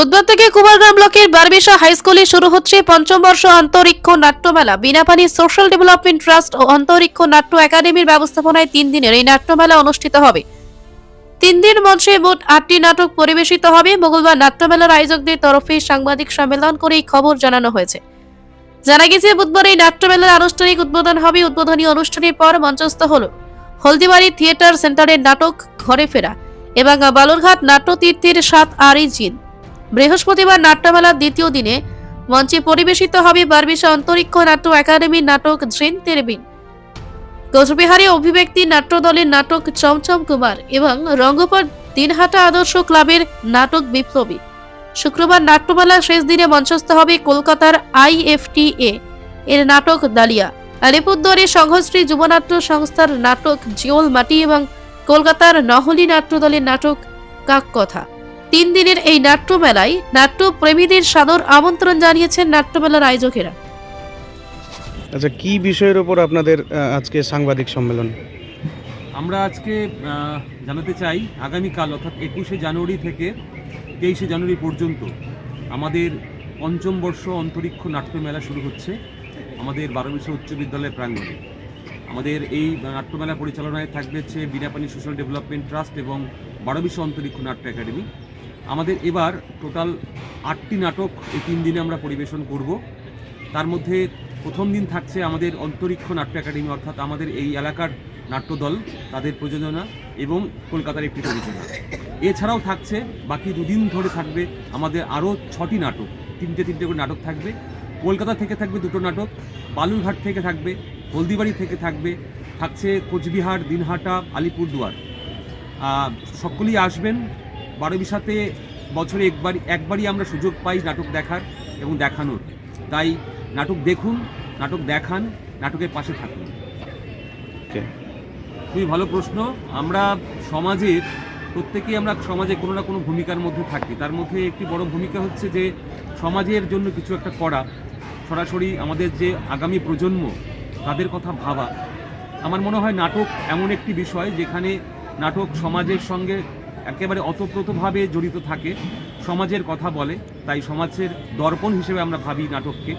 বুধবার থেকে কুমারগ্রাম ব্লকের বারবেশা হাই স্কুলে শুরু হচ্ছে পঞ্চম বর্ষ Antariksha Natyamela. Binapani social development trust ও অন্তরিক্ষ নাট্য একাডেমির ব্যবস্থাপনায় তিন দিনের এই নাট্যমেলা অনুষ্ঠিত হবে। তিন দিন মঞ্চে মোট আটটি নাটক পরিবেশিত হবে। মঙ্গলবার নাট্যমেলার আয়োজকদের তরফে সাংবাদিক সম্মেলন করে এই খবর জানানো হয়েছে। জানা গেছে, বুধবার এই নাট্যমেলার আনুষ্ঠানিক উদ্বোধন হবে উদ্বোধনী অনুষ্ঠানের পর মঞ্চস্থ হল হলদিবাড়ি থিয়েটার সেন্টারের নাটক ঘরে ফেরা এবং বালুরঘাট নাট্যতীর্থের সাত আরি জিন। বৃহস্পতিবার নাট্যমেলার দ্বিতীয় দিনে মঞ্চে পরিবেশিত হবে বারবিশা অন্তরিক্ষ নাট্য একাডেমির নাটক ঝ্রেন তেরবিন। কোচবিহারে অভিব্যক্তি নাট্য দলের নাটক চমচম কুমার এবং রঙ্গপট দিনহাটা আদর্শ ক্লাবের নাটক বিপ্লবী। শুক্রবার নাট্যমেলার শেষ দিনে মঞ্চস্থ হবে কলকাতার আইএফটিএ এর নাটক দালিয়া আলিপুরদুয়ারের সংঘশ্রী যুবনাট্য সংস্থার নাটক জিওল মাটি এবং কলকাতার নহলি নাট্য দলের নাটক কাক কথা তিন দিনের এই নাট্যমেলায় নাট্য প্রেমীদের সাদর আমন্ত্রণ জানিয়েছেন নাট্যমেলার আয়োজকেরা। আচ্ছা কি বিষয়ের ওপর আপনাদের আজকে সাংবাদিক সম্মেলন? আমরা আজকে জানাতে চাই আগামীকাল অর্থাৎ একুশে জানুয়ারি থেকে তেইশে জানুয়ারি পর্যন্ত আমাদের পঞ্চম বর্ষ অন্তরিক্ষ নাট্যমেলা শুরু হচ্ছে আমাদের বারো বারোবিশা উচ্চ বিদ্যালয়ের প্রাঙ্গণে। আমাদের এই নাট্যমেলা পরিচালনায় থাকবে হচ্ছে বিনাপানি সোশ্যাল ডেভেলপমেন্ট ট্রাস্ট এবং বারো বারোবিশা অন্তরিক্ষ নাট্য একাডেমি। আমাদের এবার টোটাল আটটি নাটক এই তিন দিনে আমরা পরিবেশন করব। তার মধ্যে প্রথম দিন থাকছে আমাদের অন্তরিক্ষ নাট্য একাডেমি, অর্থাৎ আমাদের এই এলাকার নাট্যদল, তাদের প্রযোজনা এবং কলকাতার একটি প্রযোজনা এছাড়াও থাকছে, বাকি দুদিন ধরে থাকবে আমাদের আরও ছটি নাটক, তিনটে তিনটে করে নাটক থাকবে। কলকাতা থেকে থাকবে দুটো নাটক, বালুরঘাট থেকে থাকবে, হলদিবাড়ি থেকে থাকবে, থাকছে কোচবিহার, দিনহাটা, আলিপুরদুয়ার। সকলেই আসবেন বারোবিশাতে বছরে একবার একবারই আমরা সুযোগ পাই নাটক দেখার এবং দেখানোর। তাই নাটক দেখুন নাটক দেখান নাটকের পাশে থাকুন. খুবই ভালো প্রশ্ন। আমরা সমাজের প্রত্যেকেই আমরা সমাজে কোনো না কোনো ভূমিকার মধ্যে থাকি। তার মধ্যে একটি বড় ভূমিকা হচ্ছে যে সমাজের জন্য কিছু একটা করা। সরাসরি আমাদের যে আগামী প্রজন্ম তাদের কথা ভাবা। আমার মনে হয় নাটক এমন একটি বিষয় যেখানে নাটক সমাজের সঙ্গে একেবারে অতপ্রতভাবে জড়িত থাকে। সমাজের কথা বলে, তাই সমাজের দর্পণ হিসেবে আমরা ভাবি নাটককে।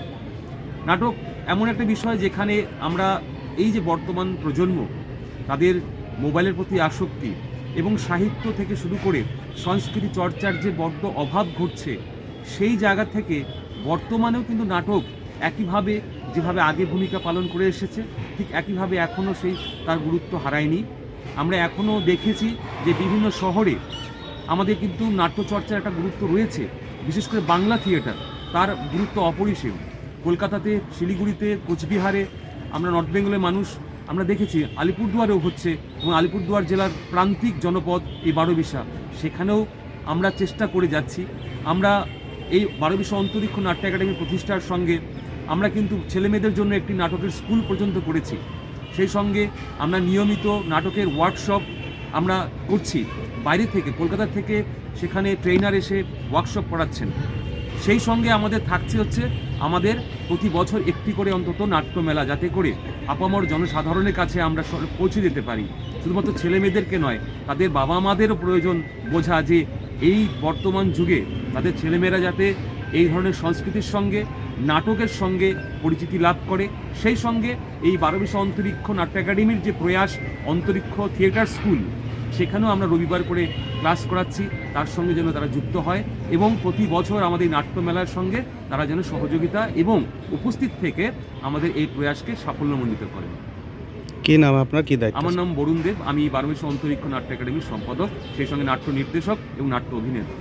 নাটক এমন একটা বিষয় যেখানে আমরা এই যে বর্তমান প্রজন্ম, তাদের মোবাইলের প্রতি আসক্তি এবং সাহিত্য থেকে শুরু করে সংস্কৃতি চর্চার যে বড্ড অভাব ঘটছে, সেই জায়গা থেকে বর্তমানেও কিন্তু নাটক একইভাবে, যেভাবে আগে ভূমিকা পালন করে এসেছে, ঠিক একইভাবে এখনও সেই তার গুরুত্ব হারায়নি। আমরা এখনও দেখেছি যে বিভিন্ন শহরে আমাদের কিন্তু নাট্যচর্চার একটা গুরুত্ব রয়েছে, বিশেষ করে বাংলা থিয়েটার, তার গুরুত্ব অপরিসীম। কলকাতাতে, শিলিগুড়িতে, কোচবিহারে আমরা নর্থ বেঙ্গলের মানুষ, আমরা দেখেছি আলিপুরদুয়ারেও হচ্ছে এবং আলিপুরদুয়ার জেলার প্রান্তিক জনপদ এই বারোবিশা। সেখানেও আমরা চেষ্টা করে যাচ্ছি। আমরা এই বারোবিশা অন্তরিক্ষ নাট্য একাডেমি প্রতিষ্ঠার সঙ্গে আমরা কিন্তু ছেলেমেয়েদের জন্য একটি নাটকের স্কুল পর্যন্ত করেছি। সেই সঙ্গে আমরা নিয়মিত নাটকের ওয়ার্কশপ আমরা করছি। বাইরে থেকে, কলকাতা থেকে সেখানে ট্রেনার এসে ওয়ার্কশপ করাচ্ছেন। সেই সঙ্গে আমাদের থাকছে হচ্ছে আমাদের প্রতি বছর একটি করে অন্তত নাট্যমেলা যাতে করে আপামর জনসাধারণের কাছে আমরা পৌঁছে দিতে পারি। শুধুমাত্র ছেলে মেয়েদেরকে নয়, তাদের বাবা মাদেরও প্রয়োজন বোঝা যে এই বর্তমান যুগে তাদের ছেলেমেয়েরা যাতে এই ধরনের সংস্কৃতির সঙ্গে নাটকের সঙ্গে পরিচিতি লাভ করে। সেই সঙ্গে এই বারোবিশ অন্তরিক্ষ নাট্য একাডেমির যে প্রয়াস অন্তরিক্ষ থিয়েটার স্কুল সেখানেও আমরা রবিবার করে ক্লাস করাচ্ছি। তার সঙ্গে যেন তারা যুক্ত হয় এবং প্রতি বছর আমাদের এই নাট্যমেলার সঙ্গে তারা যেন সহযোগিতা এবং উপস্থিত থেকে আমাদের এই প্রয়াসকে সাফল্যমণ্ডিত করেন। কি নাম আপনার? কি দায়িত্ব? আমার নাম বরুণ দেব। আমি বারোবিশ অন্তরিক্ষ নাট্য একাডেমির সম্পাদক সেই সঙ্গে নাট্য নির্দেশক এবং নাট্য অভিনেতা।